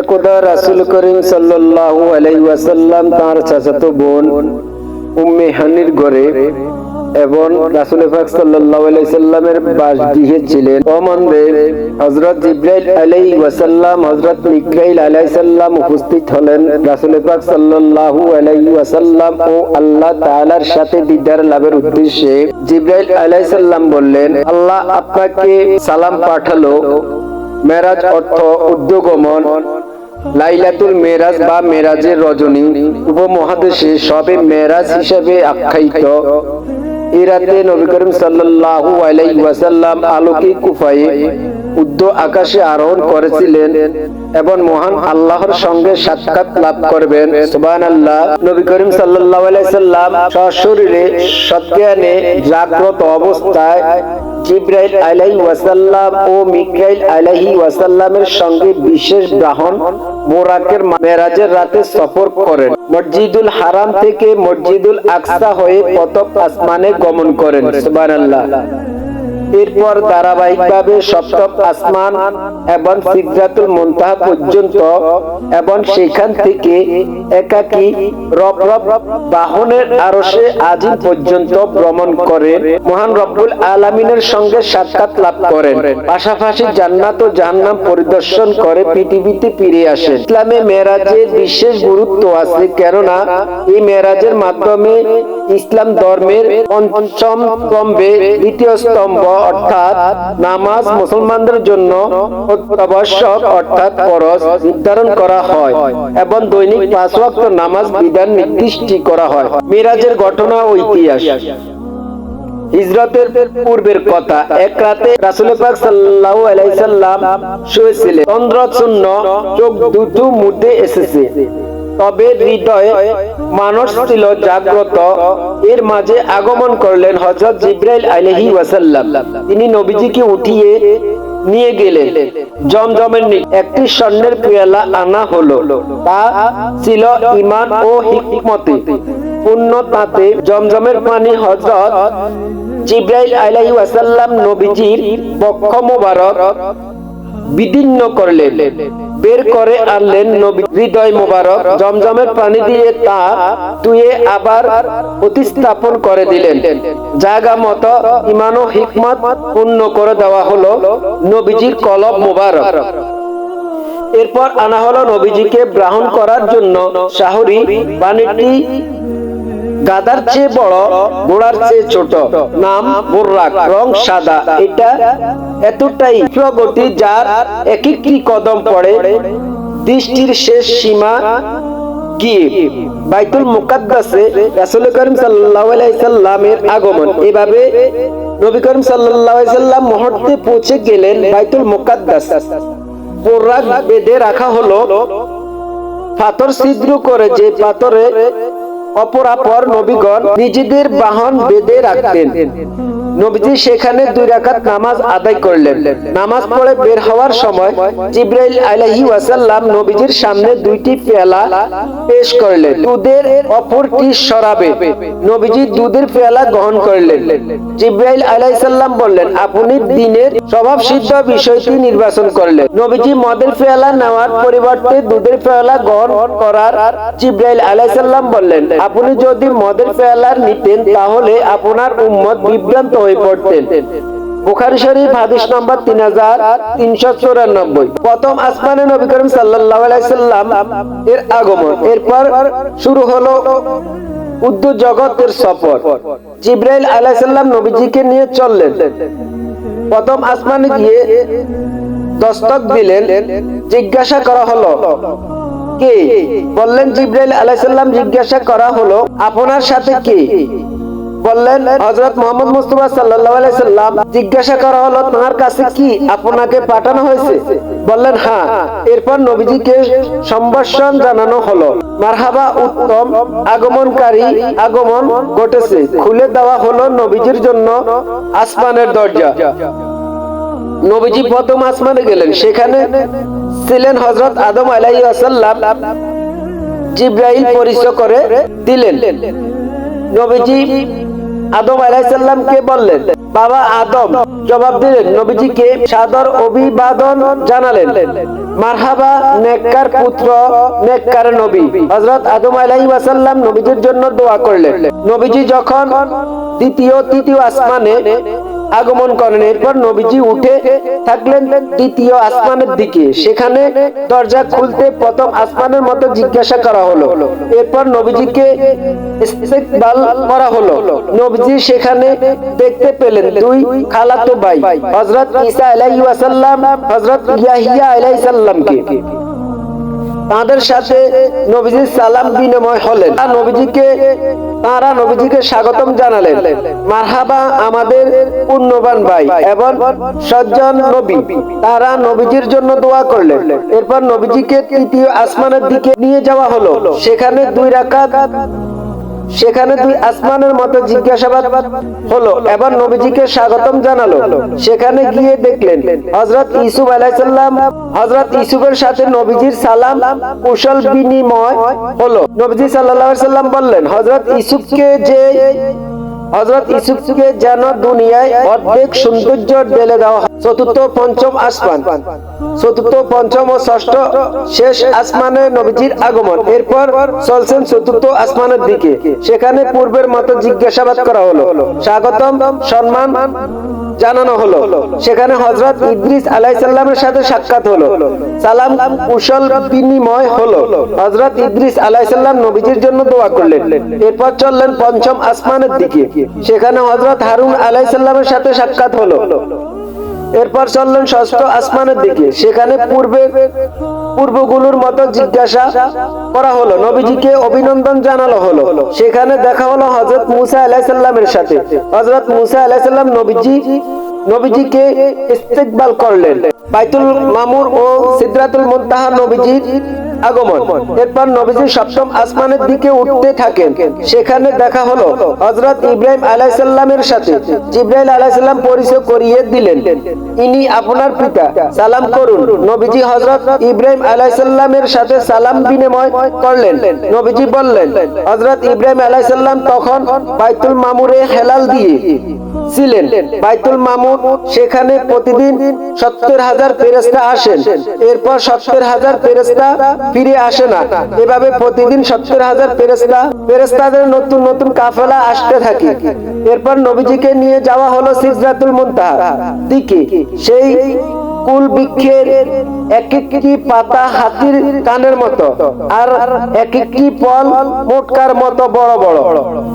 একদা রাসূল করিম সাল্লাল্লাহু আলাইহি ওয়াসাল্লাম তার চাচাতো বোন উম্মে হানির ঘরে এবং রাসূল পাক ওয়াসাল্লাম মিকাইল উপস্থিত হলেন। রাসূল পাক ওয়াসাল্লাম ও আল্লাহ তাআলার সাথে দিদার লাভের উদ্দেশ্যে জিবরাইল আলাইহিস সালাম বললেন, আল্লাহ আপনাকে সালাম পাঠালো মেরাজ অর্থ উদ্যোগমন, লাইলাতুল মেরাজ বা মেরাজের রজনী উপমহাদেশে সবে মেরাজ হিসেবে আখ্যায়িত। এরাতে রাতে নবী করিম সাল্লাল্লাহু আলাইহি ওয়াসাল্লাম আলোকে কুফায়ে উদ্য আকাশে আরোহণ করেছিলেন এবং মহান আল্লাহর সঙ্গে সাক্ষাৎ লাভ করবেন। সুবহানাল্লাহ। নবী করিম সাল্লাম সশরীরে সজ্ঞানে জাগ্রত অবস্থায় জিব্রাইল ওয়াসাল্লাম ও মিকাইল ওয়াসাল্লামের সঙ্গে বিশেষ বাহন বোরাকের মেরাজের রাতে সফর করেন। মসজিদুল হারাম থেকে মসজিদুল আকসা হয়ে প্রথম আসমানে গমন করেন। সুবহানাল্লাহ। এরপর ধারাবাহিকভাবে সপ্তম আসমান এবং সিদ্ধাতুল মুনতাহা পর্যন্ত এবং সেখান থেকে একাকী রব রব বাহনের আরশে আজিম পর্যন্ত ভ্রমণ করে। মহান রব্বুল আলামিনের সঙ্গে সাক্ষাৎ লাভ করেন। পাশাপাশি জান্নাত ও জাহান্নাম পরিদর্শন করে পৃথিবীতে ফিরে আসেন। ইসলামে মেরাজের বিশেষ গুরুত্ব আছে। কেননা এই মেরাজের মাধ্যমে ইসলাম ধর্মের পঞ্চম স্তম্ভে দ্বিতীয় স্তম্ভ, অর্থাৎ নামাজ মুসলমানদের জন্য অত্যাবশ্যক, অর্থাৎ ফরজ নির্ধারণ করা হয় এবং দৈনিক পাঁচ ওয়াক্ত নামাজ বিধান নির্দিষ্ট করা হয়। মিরাজের ঘটনা ও ইতিহাস। হিজরতের পূর্বের কথা, এক রাতে রাসূল পাক সাল্লাল্লাহু শুয়েছিলেন। চন্দ্র শূন্য চোখ দুটো মুদে এসেছে। তবে হৃদয়ে মানুষ ছিল জাগ্রত। এর মাঝে আগমন করলেন হযরত জিব্রাইল আলাইহি ওয়াসাল্লাম। তিনি নবীজিকে উঠিয়ে নিয়ে গেলেন। জমজমের একটি স্বর্ণের পেয়ালা আনা হলো। তা ছিল ঈমান ও হিকমতে। পূর্ণ তাতে জমজমের পানি হযরত জিব্রাইল আলাইহি ওয়াসাল্লাম নবীজির বক্ষ মোবারক বিদীর্ণ করলেন। বের করে আনলেন নবী। হৃদয় মোবারক, জমজমের পানি দিয়ে তা ধুয়ে আবার প্রতিস্থাপন করে দিলেন। জায়গা মতো ইমান হিকমত পূর্ণ করে দেওয়া হলো নবীজির কলব মোবারক। এরপর আনা হলো নবীজিকে গ্রহণ করার জন্য শাহরি পানিটি গাদার চেয়ে বড় ঘোড়ার চেয়ে ছোট। নাম বোর্রাক, রং সাদা। এটা এতটাই প্রগতি যার এক একটি কদম পড়ে। দৃষ্টির শেষ সীমা গিয়ে বাইতুল আগমন। মুহূর্তে পৌঁছে গেলেন বাইতুল বেঁধে রাখা হলো। পাথর ছিদ্র করে যে পাথরে অপরাপর নবীগণ নিজেদের বাহন বেঁধে রাখতেন। নবীজি সেখানে দুই রাকাত নামাজ আদায় করলেন। নামাজ পড়ে বের হওয়ার সময় জিব্রাইল আলাইহি ওয়াসাল্লাম নবীজির সামনে দুইটি পেয়ালা পেশ করলেন। দুধের অপরটি সরাবে। নবীজি দুধের পেয়ালা গ্রহণ করলেন। জিব্রাইল আলাইহিস সালাম বললেন, আপনি দিনের স্বভাব সিদ্ধ বিষয়টি নির্বাচন করলেন। নবীজি মদের পেয়ালা নেওয়ার পরিবর্তে দুধের পেয়ালা গ্রহণ করার জিব্রাইল আলাইহিস সালাম বললেন, আপনি যদি মদের পেয়ালার নিতেন তাহলে আপনার উম্মত বিভ্রান্ত হয়ে পড়তেন। বুখারী শরীফ, হাদিস তিন হাজার তিনশো প্রথম আসমানে নবী করিম সাল্লাম এর আগমন। এরপর শুরু হলো উদ্দু জগতের সফর। জিব্রাইল নবীজিকে নিয়ে চললেন। প্রথম আসমানে গিয়ে দস্তক দিলেন। জিজ্ঞাসা করা হলো, কে? বললেন, জিব্রাইল আলাইহিস সালাম জিজ্ঞাসা করা হলো, আপনার সাথে কে? বললেন, হযরত মুহাম্মদ মুস্তাফা আলাইহি সাল্লাম জিজ্ঞাসা করা হলো তার কাছে কি আপনাকে পাঠানো হয়েছে? বললেন হ্যাঁ। এরপর নবীজিকে সম্ভাষণ জানানো হলো। মারহাবা, উত্তম আগমনকারী আগমন ঘটেছে। খুলে দেওয়া হলো নবীজির জন্য আসমানের দরজা। নবীজি প্রথম আসমানে গেলেন। সেখানে ছিলেন হযরত আদম আলাইহিস সালাম জিব্রাইল পরিচয় করে দিলেন। নবীজি আদম আলাইসাল্লামকে বললেন? বাবা আদম। জবাব দিলেন নবীজিকে সাদর অভিবাদন জানালেন। মারহাবা, নেককার পুত্র, নেককার নবী। হযরত আদম আলাইহিস সালাম নবীজির জন্য দোয়া করলেন। নবীজি যখন দ্বিতীয়, তৃতীয় আসমানে আগমন করেন। এরপর নবীজি উঠে থাকলেন দ্বিতীয় আসমানের দিকে। সেখানে দরজা খুলতে প্রথম আসমানের মতো জিজ্ঞাসা করা হলো। এরপর নবীজিকে ইস্তেকবাল করা হলো। নবীজি সেখানে দেখতে পেলেন দুই খালাতো ভাই, হযরত ঈসা আলাইহিস ওয়াসাল্লাম হযরত ইয়াহিয়া আলাইহিস সালামকে। তাদের সাথে নবীজির সালাম বিনিময় হলেন। আর নবীজিকে তারা নবীজিকে স্বাগতম জানালেন। মারহাবা আমাদের পূর্ণবান ভাই এবং সজ্জন নবী। তারা নবীজির জন্য দোয়া করলেন। এরপর নবীজিকে তৃতীয় আসমানের দিকে নিয়ে যাওয়া হলো। সেখানে দুই রাকাত সেখানে দুই আসমানের মতো জিজ্ঞাসাবাদ হলো এবার নবীজিকে স্বাগতম জানালো। সেখানে গিয়ে দেখলেন হজরত ইসুফ আলাইসাল্লাম হজরত ইসুফের সাথে নবীজির সালাম কুশল বিনিময় হলো। নবীজি আলাইহি সাল্লাম বললেন হজরত ইসুফকে যে হযরত ইসুফকে যেন দুনিয়ায় অর্ধেক সৌন্দর্য ঢেলে দেওয়া হয়। চতুর্থ, পঞ্চম আসমান। চতুর্থ, পঞ্চম ও ষষ্ঠ শেষ আসমানে নবীজির আগমন। এরপর চলছেন চতুর্থ আসমানের দিকে। সেখানে পূর্বের মতো জিজ্ঞাসাবাদ করা হলো। স্বাগতম, সম্মান। জানানো হলো। সেখানে হযরত ইদ্রিস আলাইহিস সালামের সাথে সাক্ষাৎ হলো। সালাম, কুশল, বিনিময় হলো। হযরত ইদ্রিস আলাইহিস সালাম নবীজির জন্য দোয়া করলেন। এরপর চললেন পঞ্চম আসমানের দিকে। সেখানে হজরত হারুন আলাইহিস সালামের সাথে সাক্ষাৎ হলো। এরপর চললেন ষষ্ঠ আসমানের দিকে। সেখানে পূর্বে পূর্বগুলোর মতো জিজ্ঞাসা করা হলো। নবীজিকে অভিনন্দন জানানো হলো। সেখানে দেখা হলো হযরত মুসা আলাহিসাল্লামের সাথে। হযরত মুসা আলাইসাল্লাম নবীজি, নবীজিকে ইস্তেকবাল করলেন। বাইতুল মামুর ও সিদরাতুল মুনতাহা নবীজির আগমন। এরপর নবীজি সপ্তম আসমানের দিকে উঠতে থাকেন। সেখানে দেখা হলো হযরত ইব্রাহিম আলাইসাল্লামের সাথে। জিব্রাইল আলাইসাল্লাম পরিচয় করিয়ে দিলেন। ইনি আপনার পিতা। সালাম করুন। নবীজি হযরত ইব্রাহিম আলাইসাল্লামের সাথে সালাম বিনিময় করলেন। নবীজি বললেন হজরত ইব্রাহিম আলাইসাল্লাম তখন বাইতুল মামুরে হেলাল দিয়ে ছিলেন। বাইতুল মামুর সেখানে প্রতিদিন সত্তর হাজার ফেরেস্তা আসেন। এরপর সত্তর হাজার ফেরেস্তা ফিরে আসে না। এভাবে প্রতিদিন সত্তর হাজার ফেরেস্তা ফেরেস্তাদের নতুন নতুন কাফেলা আসতে থাকে। এরপর নবীজিকে নিয়ে যাওয়া হলো সিজরাতুল মুনতাহা। দিকে সেই কুল বৃক্ষের এক একটি পাতা হাতির কানের মতো আর এক একটি ফল মোটকার মতো বড় বড়।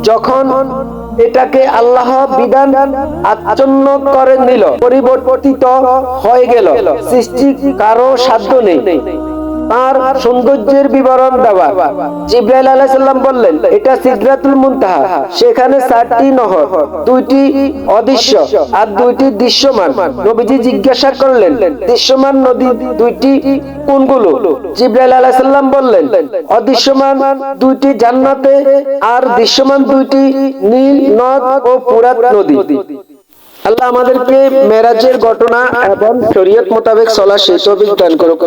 যখন এটাকে আল্লাহ বিধান আচ্ছন্ন করে নিল পরিবর্তিত হয়ে গেল। সৃষ্টি কারও সাধ্য নেই। তার সৌন্দর্যের বিবরণ দেওয়া। জিব্রাইল আলাইহিস সালাম বললেন, এটা সিদরাতুল মুনতাহা। সেখানে চারটি নহর, দুইটি অদৃশ্য আর দুইটি দৃশ্যমান। নবীজি জিজ্ঞাসা করলেন, দৃশ্যমান নদী দুইটি কোনগুলো? জিব্রাইল আলাইহিস সালাম বললেন, অদৃশ্যমান দুইটি জান্নাতে আর দৃশ্যমান দুইটি নীল, নদ ও ফুরাত নদী। আল্লাহ আমাদেরকে মেরাজের ঘটনা এবং শরীয়ত মোতাবেক চলা সেই তৌফিক দান করুক।